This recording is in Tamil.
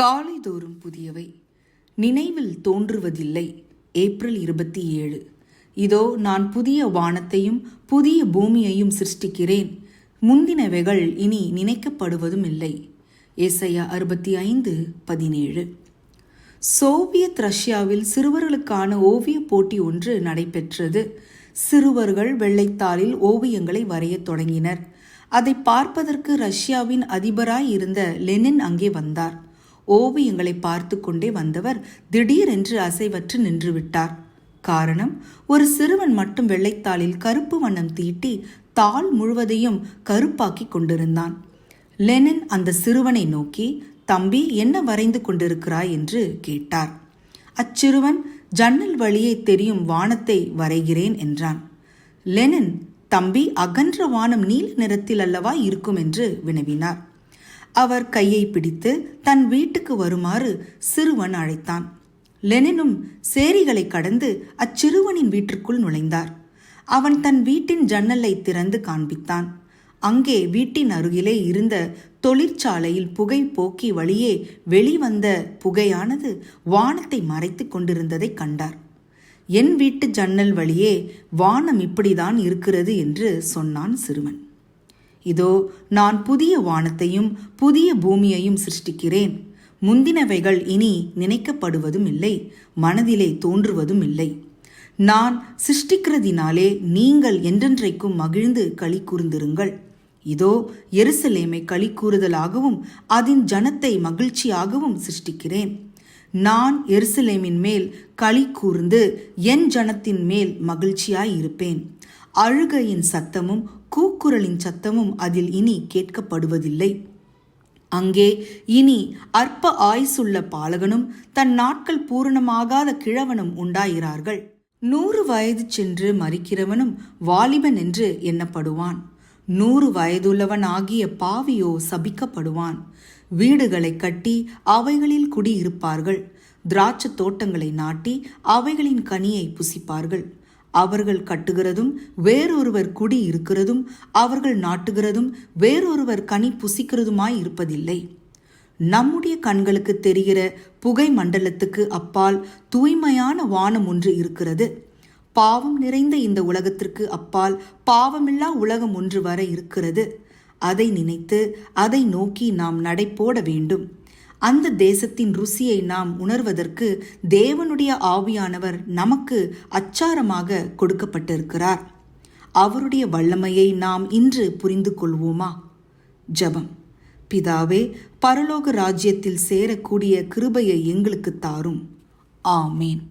காலைதோறும் புதியவை. நினைவில் தோன்றுவதில்லை. ஏப்ரல் இருபத்தி ஏழு. இதோ நான் புதிய வானத்தையும் புதிய பூமியையும் சிருஷ்டிக்கிறேன். முந்தினவைகள் இனி நினைக்கப்படுவதும் இல்லை. ஏசையா அறுபத்தி ஐந்து பதினேழு. சோவியத் ரஷ்யாவில் சிறுவர்களுக்கான ஓவியப் போட்டி ஒன்று நடைபெற்றது. சிறுவர்கள் வெள்ளைத்தாளில் ஓவியங்களை வரையத் தொடங்கினர். அதை பார்ப்பதற்கு ரஷ்யாவின் அதிபராய் இருந்த லெனின் அங்கே வந்தார். ஓவியங்களை பார்த்து கொண்டே வந்தவர் திடீரென்று அசைவற்று நின்றுவிட்டார். காரணம் ஒரு சிறுவன் மட்டும் வெள்ளைத்தாளில் கருப்பு வண்ணம் தீட்டி தாள் முழுவதையும் கருப்பாக்கி கொண்டிருந்தான். லெனின் அந்த சிறுவனை நோக்கி தம்பி என்ன வரைந்து கொண்டிருக்கிறாய்? என்று கேட்டார். அச்சிறுவன் ஜன்னல் வழியே தெரியும் வானத்தை வரைகிறேன் என்றான். லெனின் தம்பி அகன்ற வானம் நீல நிறத்தில் அல்லவா இருக்கும்? என்று வினவினார். அவர் கையை பிடித்து தன் வீட்டுக்கு வருமாறு சிறுவன் அழைத்தான். லெனினும் சேரிகளை கடந்து அச்சிறுவனின் வீட்டிற்குள் நுழைந்தார். அவன் தன் வீட்டின் ஜன்னலை திறந்து காண்பித்தான். அங்கே வீட்டின் அருகிலே இருந்த தொழிற்சாலையில் புகை போக்கி வழியே வெளிவந்த புகையானது வானத்தை மறைத்து கொண்டிருந்ததை கண்டார். என் வீட்டு ஜன்னல் வழியே வானம் இப்படிதான் இருக்கிறது என்று சொன்னான் சிறுவன். இதோ நான் புதிய வானத்தையும் புதிய பூமியையும் சிருஷ்டிக்கிறேன். முந்தினவைகள் இனி நினைக்கப்படுவதும் இல்லை மனதிலே தோன்றுவதும் இல்லை நான் சிருஷ்டிக்கிறதினாலே நீங்கள் என்றென்றைக்கும் மகிழ்ந்து களி கூர்ந்திருங்கள். இதோ எருசலேமை களி கூறுதலாகவும் அதன் ஜனத்தை மகிழ்ச்சியாகவும் சிருஷ்டிக்கிறேன். நான் எருசலேமின் மேல் களி கூர்ந்து என் ஜனத்தின் மேல் மகிழ்ச்சியாய் இருப்பேன். அழுகையின் சத்தமும் கூக்குரலின் சத்தமும் அதில் இனி கேட்கப்படுவதில்லை. அங்கே இனி அற்ப ஆயுசுள்ள பாலகனும் தன் நாட்கள் பூரணமாகாத கிழவனும் உண்டாகிறார்கள் நூறு வயது சென்று மறிக்கிறவனும் வாலிபன் என்று எண்ணப்படுவான். நூறு வயதுள்ளவன் ஆகிய பாவியோ சபிக்கப்படுவான். வீடுகளை கட்டி அவைகளில் குடியிருப்பார்கள். திராட்சை தோட்டங்களை நாட்டி அவைகளின் கனியை புசிப்பார்கள். அவர்கள் கட்டுகிறதும் வேறொருவர் குடி இருக்கிறதும் அவர்கள் நாட்டுகிறதும் வேறொருவர் கனி புசிக்கிறதுமாய் இருப்பதில்லை. நம்முடைய கண்களுக்கு தெரிகிற புகை மண்டலத்துக்கு அப்பால் தூய்மையான வானம் ஒன்று இருக்கிறது. பாவம் நிறைந்த இந்த உலகத்திற்கு அப்பால் பாவமில்லா உலகம் ஒன்று வர இருக்கிறது. அதை நினைத்து அதை நோக்கி நாம் நடைபோட வேண்டும். அந்த தேசத்தின் ருசியை நாம் உணர்வதற்கு தேவனுடைய ஆவியானவர் நமக்கு அச்சாரமாக கொடுக்கப்பட்டிருக்கிறார். அவருடைய வல்லமையை நாம் இன்று புரிந்து கொள்வோமா? ஜபம். பிதாவே பரலோக ராஜ்யத்தில் சேரக்கூடிய கிருபையை எங்களுக்கு தாரும். ஆமேன்.